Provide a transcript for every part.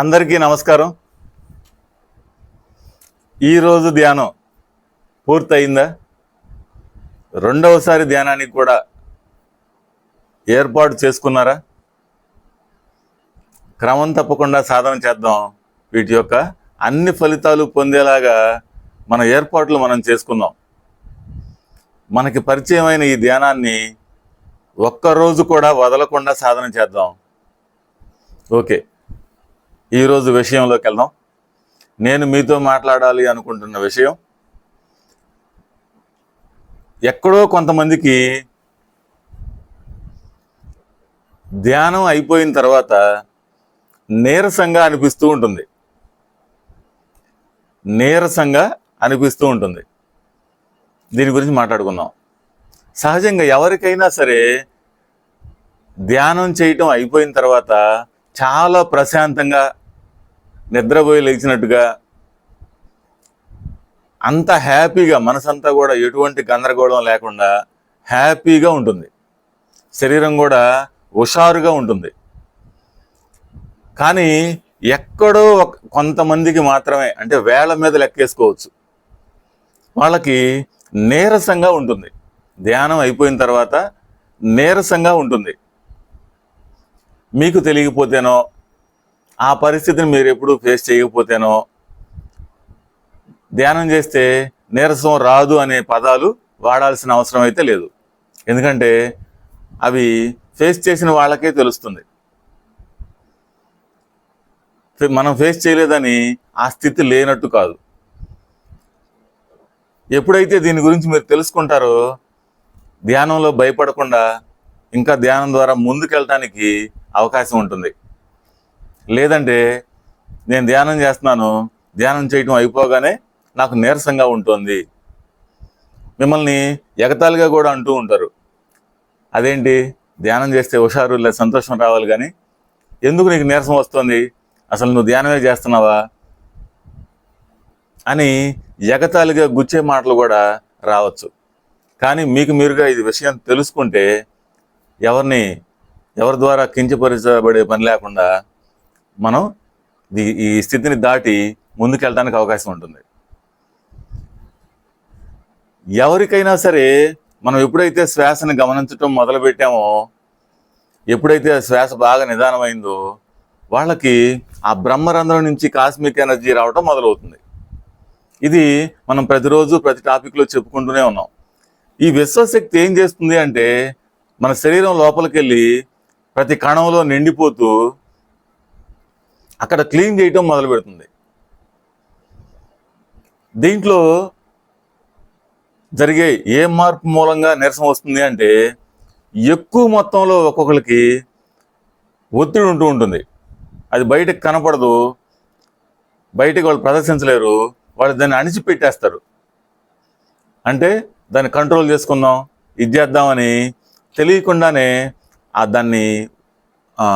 అందరికీ నమస్కారం. ఈరోజు ధ్యానం పూర్తయిందా? రెండవసారి ధ్యానానికి కూడా ఏర్పాటు చేసుకున్నారా? క్రమం తప్పకుండా సాధన చేద్దాం. వీటి యొక్క అన్ని ఫలితాలు పొందేలాగా మన ఏర్పాట్లు మనం చేసుకుందాం. మనకి పరిచయమైన ఈ ధ్యానాన్ని ఒక్కరోజు కూడా వదలకుండా సాధన చేద్దాం. ఓకే. ఈరోజు విషయంలోకి వెళ్దాం. నేను మీతో మాట్లాడాలి అనుకుంటున్న విషయం ఎక్కడో కొంతమందికి ధ్యానం అయిపోయిన తర్వాత నీరసంగా అనిపిస్తూ ఉంటుంది. నీరసంగా అనిపిస్తూ ఉంటుంది. దీని గురించి మాట్లాడుకుందాం. సహజంగా ఎవరికైనా సరే ధ్యానం చేయటం అయిపోయిన తర్వాత చాలా ప్రశాంతంగా నిద్రపోయి లేచినట్టుగా అంత హ్యాపీగా మనసంతా కూడా ఎటువంటి గందరగోళం లేకుండా హ్యాపీగా ఉంటుంది. శరీరం కూడా హుషారుగా ఉంటుంది. కానీ ఎక్కడో ఒక- కొంతమందికి మాత్రమే అంటే వేళ మీద లెక్కేసుకోవచ్చు. వాళ్ళకి నీరసంగా ఉంటుంది. ధ్యానం అయిపోయిన తర్వాత నీరసంగా ఉంటుంది. మీకు తెలియకపోతేనో ఆ పరిస్థితిని మీరు ఎప్పుడూ ఫేస్ చేయకపోతేనో ధ్యానం చేస్తే నీరసం రాదు అనే పదాలు వాడాల్సిన అవసరం అయితే లేదు. ఎందుకంటే అవి ఫేస్ చేసిన వాళ్ళకే తెలుస్తుంది. మనం ఫేస్ చేయలేదని ఆ స్థితి లేనట్టు కాదు. ఎప్పుడైతే దీని గురించి మీరు తెలుసుకుంటారో ధ్యానంలో భయపడకుండా ఇంకా ధ్యానం ద్వారా ముందుకెళ్ళటానికి అవకాశం ఉంటుంది. లేదంటే నేను ధ్యానం చేస్తున్నాను ధ్యానం చేయటం అయిపోగానే నాకు నీరసంగా ఉంటుంది. మిమ్మల్ని ఎగతాళిగా కూడా అంటూ ఉంటారు. అదేంటి? ధ్యానం చేస్తే హుషారు లేదా సంతోషం రావాలి కానీ ఎందుకు నీకు నీరసం వస్తుంది? అసలు నువ్వు ధ్యానమే చేస్తున్నావా? అని ఎగతాళిగా గుచ్చే మాటలు కూడా రావచ్చు. కానీ మీకు మీరుగా ఇది విషయం తెలుసుకుంటే ఎవరిని ఎవరి ద్వారా కించపరచబడే పని లేకుండా మనం ఈ- స్థితిని దాటి ముందుకెళ్ళడానికి అవకాశం ఉంటుంది. ఎవరికైనా సరే మనం ఎప్పుడైతే శ్వాసని గమనించటం మొదలు పెట్టామో ఎప్పుడైతే ఆ శ్వాస బాగా నిదానమైందో వాళ్ళకి ఆ బ్రహ్మరంధ్రం నుంచి కాస్మిక్ ఎనర్జీ రావటం మొదలవుతుంది. ఇది మనం ప్రతిరోజు ప్రతి టాపిక్లో చెప్పుకుంటూనే ఉన్నాం. ఈ విశ్వశక్తి ఏం చేస్తుంది అంటే మన శరీరం లోపలికి వెళ్ళి ప్రతి కణంలో నిండిపోతూ అక్కడ క్లీన్ చేయటం మొదలు పెడుతుంది. దీంట్లో జరిగే ఏ మార్పు మూలంగా నీరసం వస్తుంది అంటే ఎక్కువ మొత్తంలో ఒక్కొక్కరికి ఒత్తిడి ఉంటూ ఉంటుంది. అది బయటకు కనపడదు. బయటకు వాళ్ళు ప్రదర్శించలేరు. వాళ్ళు దాన్ని అణిచిపెట్టేస్తారు. అంటే దాన్ని కంట్రోల్ చేసుకుందాం ఇది చేద్దామని తెలియకుండానే ఆ దాన్ని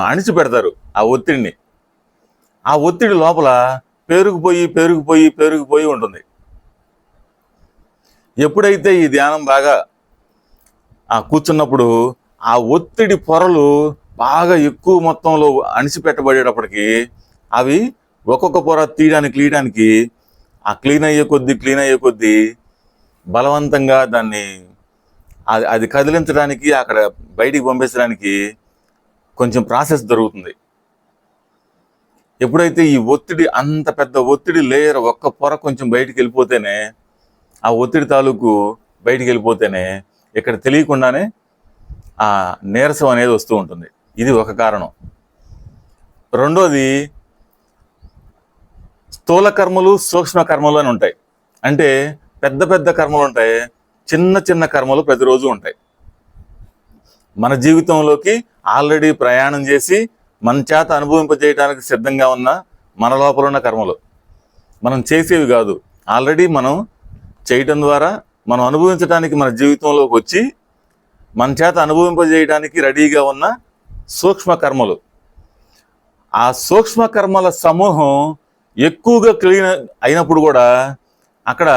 అణిచిపెడతారు ఆ ఒత్తిడిని. ఆ ఒత్తిడి లోపల పేరుకుపోయి పేరుకుపోయి పేరుకుపోయి ఉంటుంది. ఎప్పుడైతే ఈ ధ్యానం బాగా ఆ కూర్చున్నప్పుడు ఆ ఒత్తిడి పొరలు బాగా ఎక్కువ మొత్తంలో అణిచిపెట్టబడేటప్పటికి అవి ఒక్కొక్క పొర తీయడానికి క్లీయడానికి ఆ క్లీన్ అయ్యే కొద్దీ క్లీన్ అయ్యే కొద్దీ బలవంతంగా దాన్ని అది అది కదిలించడానికి అక్కడ బయటికి పంపించడానికి కొంచెం ప్రాసెస్ జరుగుతుంది ఎప్పుడైతే ఈ ఒత్తిడి అంత పెద్ద ఒత్తిడి లేయర్ ఒక్క పొర కొంచెం బయటికి వెళ్ళిపోతేనే ఆ ఒత్తిడి తాలూకు బయటికి వెళ్ళిపోతేనే ఇక్కడ తెలియకుండానే ఆ నీరసం అనేది వస్తూ ఉంటుంది. ఇది ఒక కారణం. రెండోది స్థూల కర్మలు సూక్ష్మ కర్మలు అని ఉంటాయి. అంటే పెద్ద పెద్ద కర్మలు ఉంటాయి. చిన్న చిన్న కర్మలు ప్రతిరోజు ఉంటాయి. మన జీవితంలోకి ఆల్రెడీ ప్రయాణం చేసి మన చేత అనుభవింపజేయడానికి సిద్ధంగా ఉన్న మన లోపల ఉన్న కర్మలు. మనం చేసేవి కాదు. ఆల్రెడీ మనం చేయటం ద్వారా మనం అనుభవించడానికి మన జీవితంలోకి వచ్చి మన చేత అనుభవింపజేయడానికి రెడీగా ఉన్న సూక్ష్మ కర్మలు. ఆ సూక్ష్మ కర్మల సమూహం ఎక్కువగా క్లీన్ అయినప్పుడు కూడా అక్కడ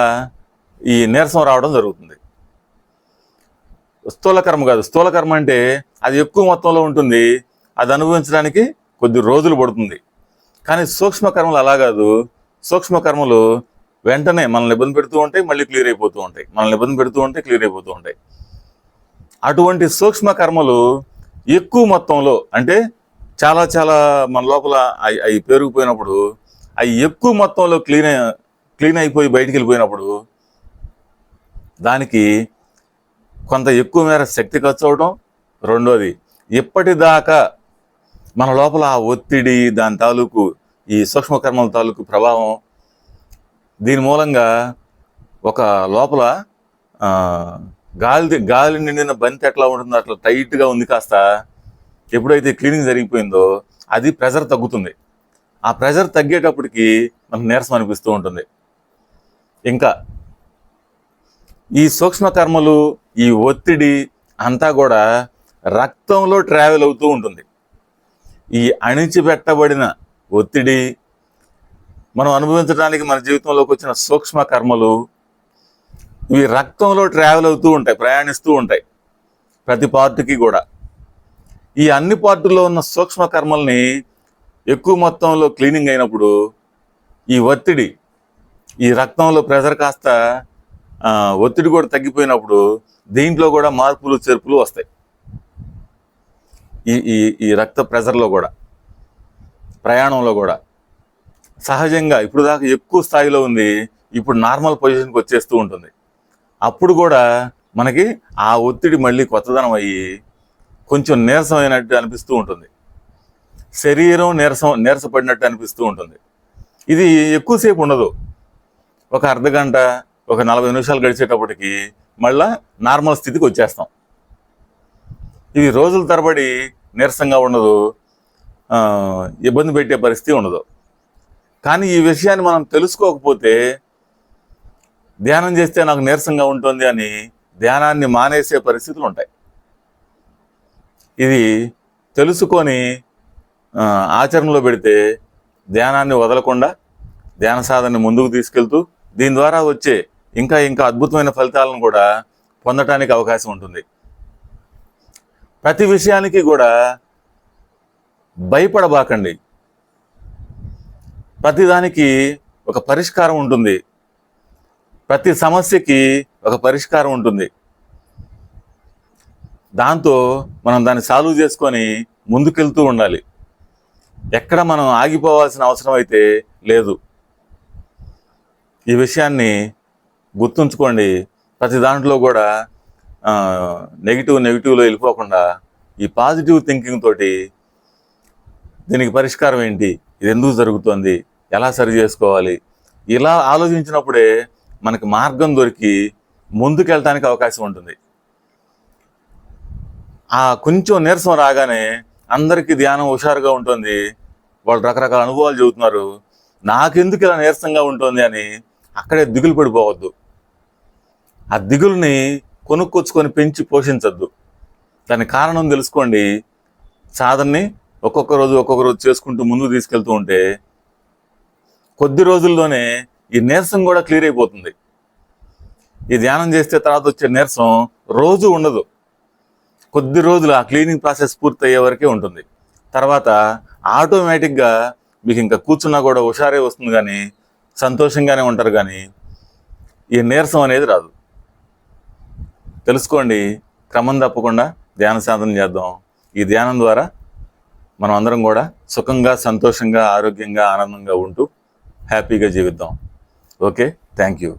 ఈ నీరసం రావడం జరుగుతుంది. స్థూలకర్మ కాదు. స్థూల కర్మ అంటే అది ఎక్కువ మొత్తంలో ఉంటుంది అది అనుభవించడానికి కొద్ది రోజులు పడుతుంది. కానీ సూక్ష్మ కర్మలు అలా కాదు. సూక్ష్మ కర్మలు వెంటనే మనల్ని ఇబ్బంది పెడుతూ ఉంటాయి మళ్ళీ క్లియర్ అయిపోతూ ఉంటాయి. మనల్ని ఇబ్బంది పెడుతూ ఉంటాయి క్లియర్ అయిపోతూ ఉంటాయి. అటువంటి సూక్ష్మ కర్మలు ఎక్కువ మొత్తంలో అంటే చాలా చాలా మన లోపల అవి అవి పెరిగిపోయినప్పుడు అవి ఎక్కువ మొత్తంలో క్లీన్ క్లీన్ అయిపోయి బయటికి వెళ్ళిపోయినప్పుడు దానికి కొంత ఎక్కువ మేర శక్తి ఖర్చు అవడం రెండోది. ఇప్పటిదాకా మన లోపల ఆ ఒత్తిడి దాని తాలూకు ఈ సూక్ష్మకర్మల తాలూకు ప్రభావం దీని మూలంగా ఒక లోపల గాలి గాలి నిండిన బంతి ఎట్లా ఉంటుందో అట్లా టైట్గా ఉంది కాస్త ఎప్పుడైతే క్లీనింగ్ జరిగిపోయిందో అది ప్రెజర్ తగ్గుతుంది. ఆ ప్రెజర్ తగ్గేటప్పటికి మనకు నీరసం అనిపిస్తూ ఉంటుంది. ఇంకా ఈ సూక్ష్మ కర్మలు ఈ ఒత్తిడి అంతా కూడా రక్తంలో ట్రావెల్ అవుతూ ఉంటుంది. ఈ అణిచిపెట్టబడిన ఒత్తిడి మనం అనుభవించడానికి మన జీవితంలోకి వచ్చిన సూక్ష్మ కర్మలు ఇవి రక్తంలో ట్రావెల్ అవుతూ ఉంటాయి ప్రయాణిస్తూ ఉంటాయి ప్రతి పార్టీకి కూడా. ఈ అన్ని పార్టుల్లో ఉన్న సూక్ష్మ కర్మల్ని ఎక్కువ మొత్తంలో క్లీనింగ్ అయినప్పుడు ఈ ఒత్తిడి ఈ రక్తంలో ప్రెషర్ కాస్త ఒత్తిడి కూడా తగ్గిపోయినప్పుడు దీంట్లో కూడా మార్పులు చేర్పులు వస్తాయి. ఈ ఈ ఈ రక్త ప్రెషర్లో కూడా ప్రయాణంలో కూడా. సహజంగా ఇప్పుడు దాకా ఎక్కువ స్థాయిలో ఉంది ఇప్పుడు నార్మల్ పొజిషన్కి వచ్చేస్తూ ఉంటుంది. అప్పుడు కూడా మనకి ఆ ఒత్తిడి మళ్ళీ కొత్తదనం అయ్యి కొంచెం నీరసమైనట్టు అనిపిస్తూ ఉంటుంది. శరీరం నీరసం నీరసపడినట్టు అనిపిస్తూ ఉంటుంది. ఇది ఎక్కువసేపు ఉండదు. ఒక అర్ధ గంట ఒక నలభై నిమిషాలు గడిచేటప్పటికి మళ్ళా నార్మల్ స్థితికి వచ్చేస్తాం. ఇది రోజుల తరబడి నీరసంగా ఉండదు ఇబ్బంది పెట్టే పరిస్థితి ఉండదు. కానీ ఈ విషయాన్ని మనం తెలుసుకోకపోతే ధ్యానం చేస్తే నాకు నీరసంగా ఉంటుంది అని ధ్యానాన్ని మానేసే పరిస్థితులు ఉంటాయి. ఇది తెలుసుకొని ఆచరణలో పెడితే ధ్యానాన్ని వదలకుండా ధ్యాన సాధనని ముందుకు తీసుకెళ్తూ దీని ద్వారా వచ్చే ఇంకా ఇంకా అద్భుతమైన ఫలితాలను కూడా పొందటానికి అవకాశం ఉంటుంది. ప్రతి విషయానికి కూడా భయపడబాకండి. ప్రతిదానికి ఒక పరిష్కారం ఉంటుంది. ప్రతి సమస్యకి ఒక పరిష్కారం ఉంటుంది. దాంతో మనం దాన్ని సాల్వ్ చేసుకొని ముందుకెళ్తూ ఉండాలి. ఎక్కడ మనం ఆగిపోవాల్సిన అవసరం అయితే లేదు. ఈ విషయాన్ని గుర్తుంచుకోండి ప్రతి దాంట్లో కూడా నెగిటివ్ నెగిటివ్లో వెళ్ళిపోకుండా ఈ పాజిటివ్ థింకింగ్ తోటి దీనికి పరిష్కారం ఏంటి? ఇది ఎందుకు జరుగుతుంది? ఎలా సరి చేసుకోవాలి? ఇలా ఆలోచించినప్పుడే మనకి మార్గం దొరికి ముందుకెళ్ళటానికి అవకాశం ఉంటుంది. ఆ కొంచెం నీరసం రాగానే అందరికీ ధ్యానం హుషారుగా ఉంటుంది. వాళ్ళు రకరకాల అనుభవాలు చెబుతున్నారు. నాకెందుకు ఇలా నీరసంగా ఉంటుంది అని అక్కడే దిగులు పడిపోవద్దు. ఆ దిగుల్ని కొనుక్కొచ్చుకొని పెంచి పోషించద్దు. దాని కారణం తెలుసుకోండి. సాధనని ఒక్కొక్క రోజు ఒక్కొక్క రోజు చేసుకుంటూ ముందుకు తీసుకెళ్తూ ఉంటే కొద్ది రోజుల్లోనే ఈ నీరసం కూడా క్లియర్ అయిపోతుంది. ఈ ధ్యానం చేస్తే తర్వాత వచ్చే నీరసం రోజు ఉండదు. కొద్ది రోజులు ఆ క్లీనింగ్ ప్రాసెస్ పూర్తి అయ్యే వరకే ఉంటుంది. తర్వాత ఆటోమేటిక్గా మీకు ఇంకా కూర్చున్నా కూడా హుషారే వస్తుంది కానీ సంతోషంగానే ఉంటారు కానీ ఈ నీరసం అనేది రాదు. తెలుసుకోండి క్రమం తప్పకుండా ధ్యాన సాధన చేద్దాం. ఈ ధ్యానం ద్వారా మనం అందరం కూడా సుఖంగా సంతోషంగా ఆరోగ్యంగా ఆనందంగా ఉంటూ హ్యాపీగా జీవిద్దాం. Okay thank you.